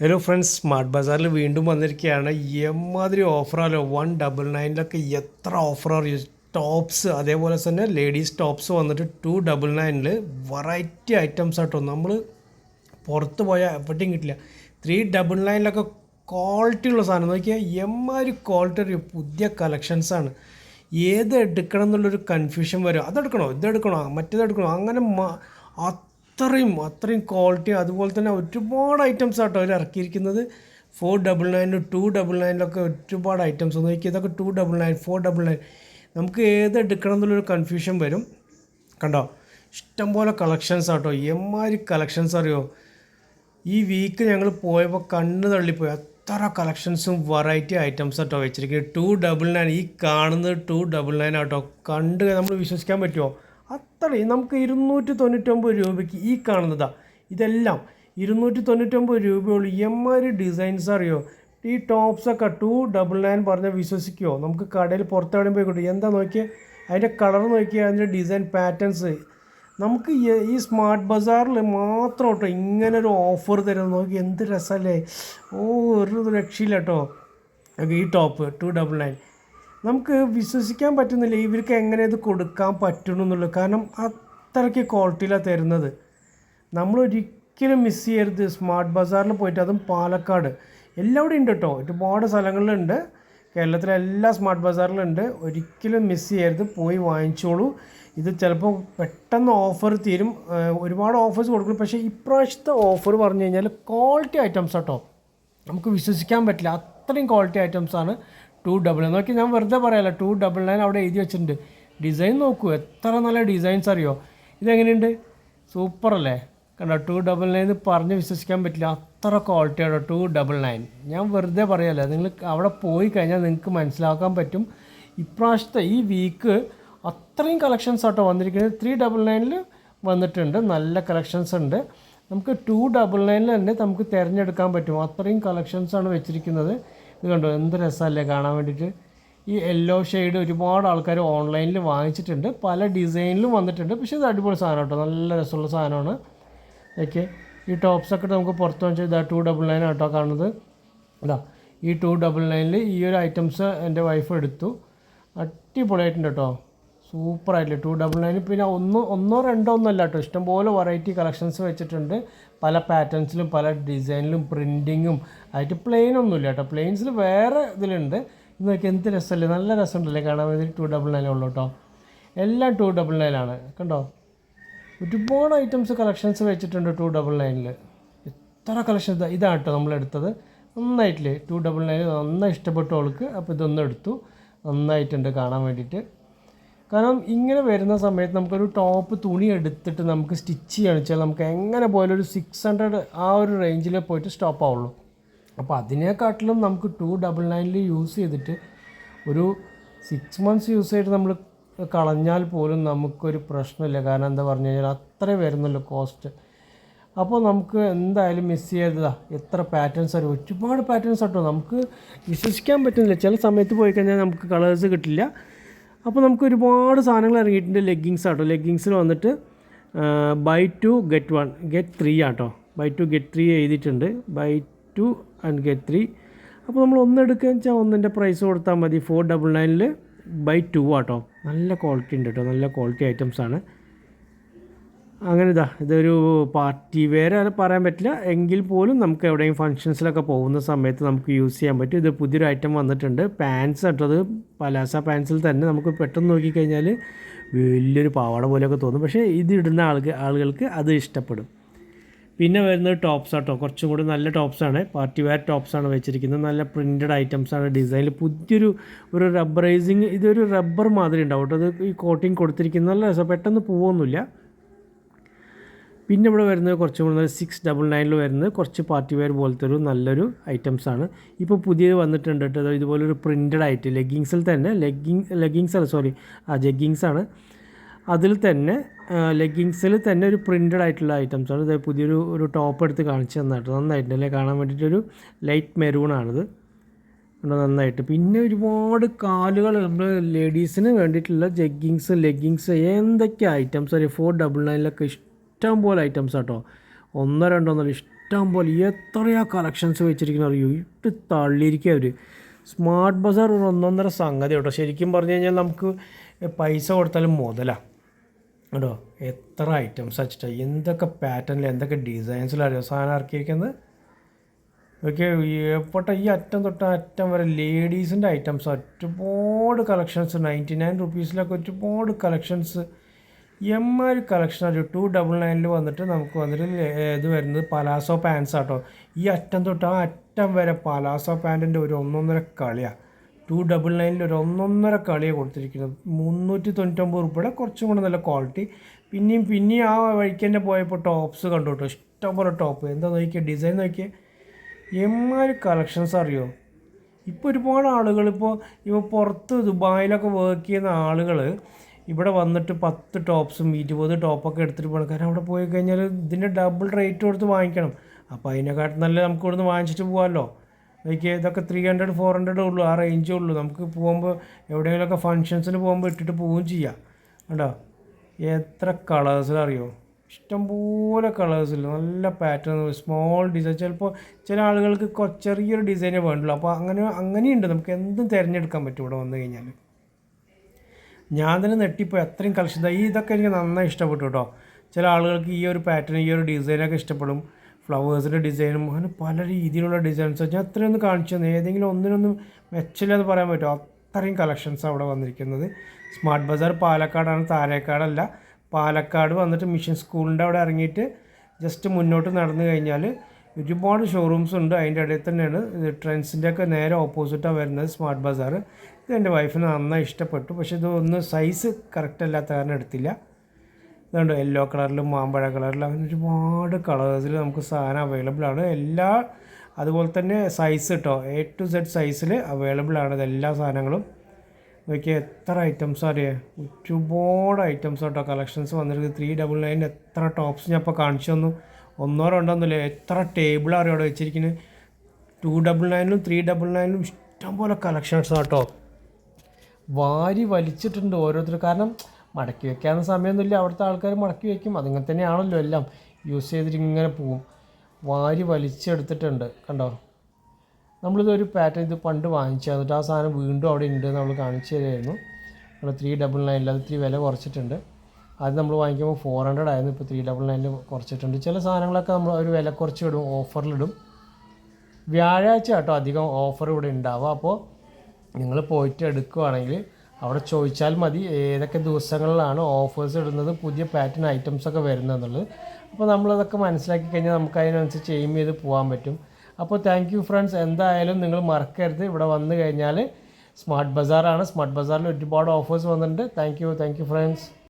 Hello friends smart ബസാറിൽ വീണ്ടും വന്നിരിക്കുകയാണ്. എമ്മാതിരി ഓഫറാലോ? One double നയനിലൊക്കെ എത്ര ഓഫറാണ് ടോപ്സ് അതേപോലെ തന്നെ ലേഡീസ് ടോപ്സ് വന്നിട്ട് ടു ഡബിൾ നയനിൽ വെറൈറ്റി ഐറ്റംസ് ആട്ടോ. നമ്മൾ പുറത്ത് പോയാൽ എവിടെയും കിട്ടില്ല. ത്രീ ഡബിൾ നയനിലൊക്കെ ക്വാളിറ്റി ഉള്ള സാധനം. നോക്കിയാൽ എമ്മാതിരി ക്വാളിറ്റി പുതിയ കളക്ഷൻസാണ് ഏത് എടുക്കണം എന്നുള്ളൊരു കൺഫ്യൂഷൻ വരും. അതെടുക്കണോ? ഇതെടുക്കണോ? മറ്റേതെടുക്കണോ? അങ്ങനെ അത്രയും അത്രയും ക്വാളിറ്റി അതുപോലെ തന്നെ ഒരുപാട് ഐറ്റംസ് ആട്ടോ അവർ ഇറക്കിയിരിക്കുന്നത്. Four double nine two double നയനിലൊക്കെ ഒരുപാട് ഐറ്റംസ് നോക്കി ഇതൊക്കെ two double nine four double nine നമുക്ക് ഏത് എടുക്കണം എന്നുള്ളൊരു കൺഫ്യൂഷൻ വരും. കണ്ടോ? ഇഷ്ടംപോലെ കളക്ഷൻസ് ആട്ടോ. എമ്മാതിരി കളക്ഷൻസ് അറിയോ? ഈ വീക്ക് ഞങ്ങൾ പോയപ്പോൾ കണ്ണ് തള്ളിപ്പോയി. അത്ര കളക്ഷൻസും വെറൈറ്റി ഐറ്റംസ് ആട്ടോ വെച്ചിരിക്കുന്നത്. ടു ഡബിൾ നയൻ ഈ കാണുന്നത് ടു ഡബിൾ നയൻ ആട്ടോ. കണ്ട് നമ്മൾ വിശ്വസിക്കാൻ പറ്റുമോ അത്രയും. നമുക്ക് ഇരുന്നൂറ്റി തൊണ്ണൂറ്റൊമ്പത് രൂപയ്ക്ക് ഈ കാണുന്നതാ. ഇതെല്ലാം ഇരുന്നൂറ്റി തൊണ്ണൂറ്റൊമ്പത് രൂപയുള്ളൂ എമ്മാതിരി ഡിസൈൻസ് അറിയോ? ഈ ടോപ്സൊക്കെ ടു ഡബിൾ നയൻ പറഞ്ഞാൽ വിശ്വസിക്കുമോ നമുക്ക് കടയിൽ പുറത്തെവിടെ പോയി കിട്ടും. എന്താ നോക്കിയാൽ അതിന്റെ കളർ നോക്കിയാൽ അതിന്റെ ഡിസൈൻ പാറ്റേൺസ്. നമുക്ക് ഈ- സ്മാർട്ട് ബസാറിൽ മാത്രം കേട്ടോ ഇങ്ങനെ ഒരു ഓഫർ തരുന്നത്. നോക്കി എന്ത് രസമല്ലേ? ഓ ഒരു രക്ഷയില്ല കേട്ടോ. ഈ ടോപ്പ് ടു ഡബിൾ നയൻ. നമുക്ക് വിശ്വസിക്കാൻ പറ്റുന്നില്ല ഇവർക്ക് എങ്ങനെ ഇത് കൊടുക്കാൻ പറ്റണമെന്നുള്ളത് കാരണം അത്രയ്ക്ക് ക്വാളിറ്റിയിലാണ് തരുന്നത്. നമ്മൾ ഒരിക്കലും മിസ് ചെയ്യരുത്. സ്മാർട്ട് ബസാറിൽ പോയിട്ട് അതും പാലക്കാട്. എല്ലാവിടെയും ഉണ്ട് കേട്ടോ ഒരുപാട് സ്ഥലങ്ങളിലുണ്ട്. കേരളത്തിലെ എല്ലാ സ്മാർട്ട് ബസാറിലുണ്ട് ഒരിക്കലും മിസ് ചെയ്യരുത്. പോയി വാങ്ങിച്ചോളൂ. ഇത് ചിലപ്പോൾ പെട്ടെന്ന് ഓഫർ തീരും. ഒരുപാട് ഓഫേഴ്സ് കൊടുക്കും പക്ഷേ ഇപ്രാവശ്യത്തെ ഓഫർ പറഞ്ഞു കഴിഞ്ഞാൽ ക്വാളിറ്റി ഐറ്റംസ് കേട്ടോ നമുക്ക് വിശ്വസിക്കാൻ പറ്റില്ല. അത്രയും ക്വാളിറ്റി ഐറ്റംസാണ് ടു ഡബിൾ നയൻ നോക്കി ഞാൻ വെറുതെ പറയാല്ല ടു ഡബിൾ നയൻ അവിടെ എഴുതി വെച്ചിട്ടുണ്ട്. ഡിസൈൻ നോക്കൂ എത്ര നല്ല ഡിസൈൻസ് അറിയോ? ഇതെങ്ങനെയുണ്ട്? സൂപ്പർ അല്ലേ? കണ്ടോ ടു ഡബിൾ നയൻ പറഞ്ഞ് വിശ്വസിക്കാൻ പറ്റില്ല. അത്ര ക്വാളിറ്റിയാണ് ടു ഡബിൾ നയൻ ഞാൻ വെറുതെ പറയാല്ല നിങ്ങൾ അവിടെ പോയി കഴിഞ്ഞാൽ നിങ്ങൾക്ക് മനസ്സിലാക്കാൻ പറ്റും. ഇപ്രാവശ്യത്തെ ഈ വീക്ക് അത്രയും കളക്ഷൻസ് ആട്ടോ വന്നിരിക്കുന്നത്. ത്രീ ഡബിൾ നയനിൽ വന്നിട്ടുണ്ട് നല്ല കളക്ഷൻസ് ഉണ്ട്. നമുക്ക് ടു ഡബിൾ നയനിൽ തന്നെ നമുക്ക് തിരഞ്ഞെടുക്കാൻ പറ്റും. അത്രയും കളക്ഷൻസ് ആണ് വെച്ചിരിക്കുന്നത്. ഇത് കണ്ടോ? എന്ത് രസമല്ലേ കാണാൻ വേണ്ടിയിട്ട്? ഈ യെല്ലോ ഷെയ്ഡ് ഒരുപാട് ആൾക്കാർ ഓൺലൈനിൽ വാങ്ങിച്ചിട്ടുണ്ട്. പല ഡിസൈനിലും വന്നിട്ടുണ്ട്. പക്ഷേ ഇത് അടിപൊളി സാധനം കേട്ടോ. നല്ല രസമുള്ള സാധനമാണ്. ഓക്കെ. ഈ ടോപ്സൊക്കെ നമുക്ക് പുറത്ത് വാങ്ങിച്ചാൽ ഇതാ ടു ഡബിൾ നയൻ ആട്ടോ കാണുന്നത്. ഇതാ ഈ ടു ഡബിൾ നയനിൽ ഈ ഒരു ഐറ്റംസ് എന്റെ വൈഫ് എടുത്തു. അടിപൊളിയായിട്ടുണ്ട് കേട്ടോ. സൂപ്പറായിട്ടില്ല ടു ഡബിൾ നയൻ പിന്നെ ഒന്ന് ഒന്നോ രണ്ടോ ഒന്നല്ല കേട്ടോ. ഇഷ്ടംപോലെ വെറൈറ്റി കളക്ഷൻസ് വെച്ചിട്ടുണ്ട്. പല പാറ്റേൺസിലും പല ഡിസൈനിലും പ്രിന്റിങ്ങും ആയിട്ട് പ്ലെയിൻ ഒന്നുമില്ല കേട്ടോ. പ്ലെയിൻസിൽ വേറെ ഇതിലുണ്ട്. ഇത് നോക്കി എന്ത് രസമല്ലേ? നല്ല രസമുണ്ടല്ലേ കാണാൻ? വേണ്ടി ടു ഡബിൾ നയൻ ഉള്ളൂ കേട്ടോ. എല്ലാം ടു ഡബിൾ നയനാണ് കണ്ടോ? ഒരുപാട് ഐറ്റംസ് കളക്ഷൻസ് വെച്ചിട്ടുണ്ട് ടു ഡബിൾ നയനിൽ എത്ര കളക്ഷൻ ഇതാണ് കേട്ടോ നമ്മൾ എടുത്തത്. നന്നായിട്ടില്ലേ? ടു ഡബിൾ നയൻ നന്നായി ഇഷ്ടപ്പെട്ടു അവൾക്ക് അപ്പോൾ ഇതൊന്നും എടുത്തു. നന്നായിട്ടുണ്ട് കാണാൻ വേണ്ടിയിട്ട്. കാരണം ഇങ്ങനെ വരുന്ന സമയത്ത് നമുക്കൊരു ടോപ്പ് തുണി എടുത്തിട്ട് നമുക്ക് സ്റ്റിച്ച് ചെയ്യാന്ന് വെച്ചാൽ നമുക്ക് എങ്ങനെ പോയാലും ഒരു സിക്സ് ഹൺഡ്രഡ് ആ ഒരു റേഞ്ചിൽ പോയിട്ട് സ്റ്റോപ്പ് ആവുള്ളൂ. അപ്പോൾ അതിനെക്കാട്ടിലും നമുക്ക് ടു ഡബിൾ നയനിൽ യൂസ് ചെയ്തിട്ട് ഒരു സിക്സ് മന്ത്സ് യൂസ് ചെയ്തിട്ട് നമ്മൾ കളഞ്ഞാൽ പോലും നമുക്കൊരു പ്രശ്നമില്ല. കാരണം എന്താ പറഞ്ഞു കഴിഞ്ഞാൽ അത്രേ വരുന്നല്ലോ കോസ്റ്റ് അപ്പോൾ നമുക്ക് എന്തായാലും മിസ് ചെയ്തതാ എത്ര പാറ്റേൺസ് അറിയും? ഒരുപാട് പാറ്റേൺസ് കേട്ടോ നമുക്ക് വിശ്വസിക്കാൻ പറ്റുന്നില്ല. ചില സമയത്ത് പോയി കഴിഞ്ഞാൽ നമുക്ക് കളേഴ്സ് കിട്ടില്ല. അപ്പോൾ നമുക്ക് ഒരുപാട് സാധനങ്ങൾ ഇറങ്ങിയിട്ടുണ്ട് ലെഗ്ഗിങ്സ് ആട്ടോ. ലെഗിങ്സിൽ വന്നിട്ട് buy two get one get three ആട്ടോ. ബൈ ടു ഗെറ്റ് ത്രീ എഴുതിയിട്ടുണ്ട്. Buy two and get three അപ്പോൾ നമ്മൾ ഒന്ന് എടുക്കുകയെന്ന് വെച്ചാൽ ഒന്നിന്റെ പ്രൈസ് കൊടുത്താൽ മതി. ഫോർ ഡബിൾ നയനിൽ ബൈ ടു ആട്ടോ. നല്ല ക്വാളിറ്റി ഉണ്ട് കേട്ടോ നല്ല ക്വാളിറ്റി ഐറ്റംസ് ആണ്. അങ്ങനെ ഇതാ ഇതൊരു പാർട്ടി വേറെ പറയാൻ പറ്റില്ല. എങ്കിൽ പോലും നമുക്ക് എവിടെയും ഫങ്ഷൻസിലൊക്കെ പോകുന്ന സമയത്ത് നമുക്ക് യൂസ് ചെയ്യാൻ പറ്റും. ഇത് പുതിയൊരു ഐറ്റം വന്നിട്ടുണ്ട്. പാൻസ് കേട്ടത് പലാസ പാൻസിൽ തന്നെ നമുക്ക് പെട്ടെന്ന് നോക്കിക്കഴിഞ്ഞാൽ വലിയൊരു പാവാട പോലെയൊക്കെ തോന്നും. പക്ഷേ ഇതിടുന്ന ആൾക്ക് ആളുകൾക്ക് അത് ഇഷ്ടപ്പെടും. പിന്നെ വരുന്നത് ടോപ്സ് ആട്ടോ. കുറച്ചും കൂടി നല്ല ടോപ്സാണ് പാർട്ടി വെയർ ടോപ്സാണ് വെച്ചിരിക്കുന്നത്. നല്ല പ്രിന്റഡ് ഐറ്റംസാണ് ഡിസൈനിൽ പുതിയൊരു ഒരു റബ്ബറൈസിങ് ഇതൊരു റബ്ബർ മാതിരി ഉണ്ടാവും കേട്ടോ. അത് ഈ കോട്ടിങ് കൊടുത്തിരിക്കുന്ന നല്ല രസം. പെട്ടെന്ന് പോവൊന്നുമില്ല. പിന്നെ ഇവിടെ വരുന്നത് കുറച്ചും കൂടി സിക്സ് ഡബിൾ നയനിൽ വരുന്നത് കുറച്ച് പാർട്ടി വെയർ പോലത്തെ ഒരു നല്ലൊരു ഐറ്റംസ് ആണ്. ഇപ്പോൾ പുതിയത് വന്നിട്ടുണ്ട് കേട്ടോ. ഇതുപോലൊരു പ്രിന്റഡ് ആയിട്ട് ലെഗിങ്സിൽ തന്നെ ലെഗിങ് ലെഗിങ്സ് അല്ല സോറി ആ ജഗ്ഗിങ്സ് ആണ്. അതിൽ തന്നെ ലെഗിങ്സിൽ തന്നെ ഒരു പ്രിന്റഡ് ആയിട്ടുള്ള ഐറ്റംസ് ആണ്. ഇത് പുതിയൊരു ഒരു ടോപ്പ് എടുത്ത് കാണിച്ചു തന്നായിട്ട് നന്നായിട്ടുണ്ട് അല്ലേ? കാണാൻ വേണ്ടിയിട്ടൊരു ലൈറ്റ് മെറൂണാണിത് ഉണ്ട് നന്നായിട്ട്. പിന്നെ ഒരുപാട് കാലുകൾ നമ്മൾ ലേഡീസിന് വേണ്ടിയിട്ടുള്ള ജഗ്ഗിങ്സ് ലെഗ്ഗിങ്സ് എന്തൊക്കെ ഐറ്റംസ് ഒരു ഫോർ ഡബിൾ നയനിലൊക്കെ ഇഷ്ടം പോലെ ഐറ്റംസ് കേട്ടോ ഒന്നോ രണ്ടോ നല്ല ഇഷ്ടം ഇഷ്ടം പോലെ എത്രയാ കളക്ഷൻസ് വെച്ചിരിക്കുന്ന അറിയോ? ഇട്ട് തള്ളിയിരിക്കുക അവർ സ്മാർട്ട് ബസാർ ഒരു ഒന്നൊന്നര സംഗതി കേട്ടോ. ശരിക്കും പറഞ്ഞു കഴിഞ്ഞാൽ നമുക്ക് പൈസ കൊടുത്താലും മുതലാണ് കേട്ടോ എത്ര ഐറ്റംസ് വെച്ചിട്ടാണ് എന്തൊക്കെ പാറ്റേണിൽ എന്തൊക്കെ ഡിസൈൻസിലറിയോ സാധനം ഇറക്കിയിരിക്കുന്നത്? ഓക്കെ എപ്പോട്ടെ ഈ അറ്റം തൊട്ട് അറ്റം വരെ ലേഡീസിന്റെ ഐറ്റംസ് ഒരുപാട് കളക്ഷൻസ് നയന്റി നയൻ റുപ്പീസിലൊക്കെ ഒരുപാട് കളക്ഷൻസ് എമ്മാതിരി കളക്ഷൻ ഒരു ടു ഡബിൾ നയനിൽ വന്നിട്ട് നമുക്ക് വന്നിട്ട് ഇത് വരുന്നത് പലാസോ പാൻസ് ആട്ടോ. ഈ അറ്റം തൊട്ട് ആ അറ്റം വരെ പലാസോ പാന്റിന്റെ ഒരു ഒന്നൊന്നര കളിയാണ് ടു ഡബിൾ നയനിൽ ഒരു ഒന്നൊന്നര കളിയാണ് കൊടുത്തിരിക്കുന്നത്. മുന്നൂറ്റി തൊണ്ണൂറ്റൊമ്പത് റുപ്യയുടെ കുറച്ചും കൂടെ നല്ല ക്വാളിറ്റി പിന്നെയും പിന്നെയും ആ വഴിക്ക് തന്നെ പോയപ്പോൾ ടോപ്സ് കണ്ടു കേട്ടോ ഇഷ്ടംപോലെ ടോപ്പ് എന്താ നോക്കിയേ? ഡിസൈൻ നോക്കിയേ? ആർ കളക്ഷൻസ് അറിയോ? ഇപ്പോൾ ഒരുപാട് ആളുകൾ ഇപ്പോൾ ഇപ്പോൾ പുറത്ത് ദുബായിലൊക്കെ വർക്ക് ചെയ്യുന്ന ആളുകൾ ഇവിടെ വന്നിട്ട് പത്ത് ടോപ്സും ഇരുപത് ടോപ്പൊക്കെ എടുത്തിട്ട് പോകണം കാരണം അവിടെ പോയി കഴിഞ്ഞാൽ ഇതിന്റെ ഡബിൾ റേറ്റ് കൊടുത്ത് വാങ്ങിക്കണം. അപ്പോൾ അതിനെക്കാട്ടും നല്ല നമുക്ക് ഇവിടുന്ന് വാങ്ങിച്ചിട്ട് പോകാമല്ലോ. എനിക്ക് ഇതൊക്കെ ത്രീ ഹൺഡ്രഡ് ഫോർ ഹൺഡ്രഡ് ഉള്ളൂ. ആ റേഞ്ചേ ഉള്ളൂ. നമുക്ക് പോകുമ്പോൾ എവിടെയെങ്കിലുമൊക്കെ ഫങ്ഷൻസിന് പോകുമ്പോൾ ഇട്ടിട്ട് പോവുകയും ചെയ്യാം. കണ്ടോ? എത്ര കളേഴ്സിലറിയോ ഇഷ്ടംപോലെ കളേഴ്സിൽ നല്ല പാറ്റേൺ സ്മോൾ ഡിസൈൻ ചിലപ്പോൾ ചില ആളുകൾക്ക് ചെറിയൊരു ഡിസൈനേ വേണ്ടുള്ളൂ അപ്പോൾ അങ്ങനെ അങ്ങനെയുണ്ട്. നമുക്ക് എന്തും തിരഞ്ഞെടുക്കാൻ പറ്റും ഇവിടെ വന്നു കഴിഞ്ഞാൽ. ഞാൻ തന്നെ നെട്ടിപ്പോയി. അത്രയും കളക്ഷൻ. ഈ ഇതൊക്കെ എനിക്ക് നന്നായി ഇഷ്ടപ്പെട്ടു കേട്ടോ ചില ആളുകൾക്ക് ഈ ഒരു പാറ്റേൺ ഈ ഒരു ഡിസൈനൊക്കെ ഇഷ്ടപ്പെടും. ഫ്ലവേഴ്സിന്റെ ഡിസൈനും അങ്ങനെ പല രീതിയിലുള്ള ഡിസൈൻസ് ഞാൻ അത്രയൊന്നും കാണിച്ചു തന്നെ. ഏതെങ്കിലും ഒന്നിനൊന്നും മെച്ചില്ലെന്ന് പറയാൻ പറ്റുമോ? അത്രയും കളക്ഷൻസ് അവിടെ വന്നിരിക്കുന്നത്. സ്മാർട്ട് ബസാർ പാലക്കാടാണ്. താരേക്കാടല്ല. പാലക്കാട് വന്നിട്ട് മിഷൻ സ്കൂളിന്റെ അവിടെ ഇറങ്ങിയിട്ട് ജസ്റ്റ് മുന്നോട്ട് നടന്നു കഴിഞ്ഞാൽ ഒരുപാട് ഷോറൂംസ് ഉണ്ട്. അതിന്റെ ഇടയിൽ തന്നെയാണ് ട്രെൻഡ്സിന്റെ ഒക്കെ നേരെ ഓപ്പോസിറ്റാണ് വരുന്നത് സ്മാർട്ട് ബസാർ ഇത് എന്റെ വൈഫിന് നന്നായി ഇഷ്ടപ്പെട്ടു. പക്ഷേ ഇത് ഒന്ന് സൈസ് കറക്റ്റ് അല്ലാത്ത കാരണം എടുത്തില്ല. ഇതുണ്ട് യെല്ലോ കളറിലും മാമ്പഴ കളറിലും അങ്ങനെ ഒരുപാട് കളേഴ്സിൽ നമുക്ക് സാധനം അവൈലബിൾ ആണ്. എല്ലാ അതുപോലെ തന്നെ സൈസ് കേട്ടോ എ ടു സെഡ് സൈസിൽ അവൈലബിൾ ആണ് എല്ലാ സാധനങ്ങളും. നോക്കിയാൽ എത്ര ഐറ്റംസ് അറിയാം? ഒരുപാട് ഐറ്റംസ് കേട്ടോ കളക്ഷൻസ് വന്നിട്ട് ത്രീ ഡബിൾ നയൻ എത്ര ടോപ്സ് ഞാൻ ഇപ്പോൾ കാണിച്ചു തന്നു. ഒന്നോ രണ്ടോ ഒന്നുമില്ല. എത്ര ടേബിൾ അറിയാം അവിടെ വെച്ചിരിക്കുന്നത് ടു ഡബിൾ നയനിലും ത്രീ ഡബിൾ നയനിലും ഇഷ്ടംപോലെ കളക്ഷൻസ് കേട്ടോ വാരി വലിച്ചിട്ടുണ്ട് ഓരോരുത്തർ. കാരണം മടക്കി വെക്കാൻ സമയമൊന്നുമില്ല. അവിടുത്തെ ആൾക്കാർ മടക്കി വെക്കും. അതിങ്ങനെ തന്നെയാണല്ലോ എല്ലാം. യൂസ് ചെയ്തിട്ട് ഇങ്ങനെ പോവും. വാരി വലിച്ചെടുത്തിട്ടുണ്ട്. കണ്ടോ? നമ്മളിത് ഒരു പാറ്റേൺ ഇത് പണ്ട് വാങ്ങിച്ചു. എന്നിട്ട് ആ സാധനം വീണ്ടും അവിടെ ഉണ്ട് നമ്മൾ കാണിച്ചു തരുമായിരുന്നു നമ്മൾ ത്രീ ഡബിൾ നയനിൽ അത് ഇത്തിരി വില കുറച്ചിട്ടുണ്ട്. അത് നമ്മൾ വാങ്ങിക്കുമ്പോൾ ഫോർ ഹൺഡ്രഡ് ആയിരുന്നു. ഇപ്പോൾ ത്രീ ഡബിൾ നയനിൽ കുറച്ചിട്ടുണ്ട്. ചില സാധനങ്ങളൊക്കെ നമ്മൾ ഒരു വില കുറച്ച് ഇടും. ഓഫറിലിടും വ്യാഴാഴ്ച കേട്ടോ അധികം ഓഫർ ഇവിടെ ഉണ്ടാവുക. അപ്പോൾ നിങ്ങൾ പോയിട്ട് എടുക്കുകയാണെങ്കിൽ അവിടെ ചോദിച്ചാൽ മതി ഏതൊക്കെ ദിവസങ്ങളിലാണ് ഓഫേഴ്സ് ഇടുന്നത് പുതിയ പാറ്റേൺ ഐറ്റംസ് ഒക്കെ വരുന്നതെന്നുള്ളത്. അപ്പോൾ നമ്മളതൊക്കെ മനസ്സിലാക്കി കഴിഞ്ഞാൽ നമുക്ക് അതിനനുസരിച്ച് എയിം ചെയ്ത് പോകാൻ പറ്റും. അപ്പോൾ താങ്ക് യു ഫ്രണ്ട്സ് എന്തായാലും നിങ്ങൾ മറക്കരുത്. ഇവിടെ വന്നു കഴിഞ്ഞാൽ സ്മാർട്ട് ബസാറാണ് സ്മാർട്ട് ബസാറിൽ ഒരുപാട് ഓഫേഴ്സ് വന്നിട്ടുണ്ട്. Thank you thank you friends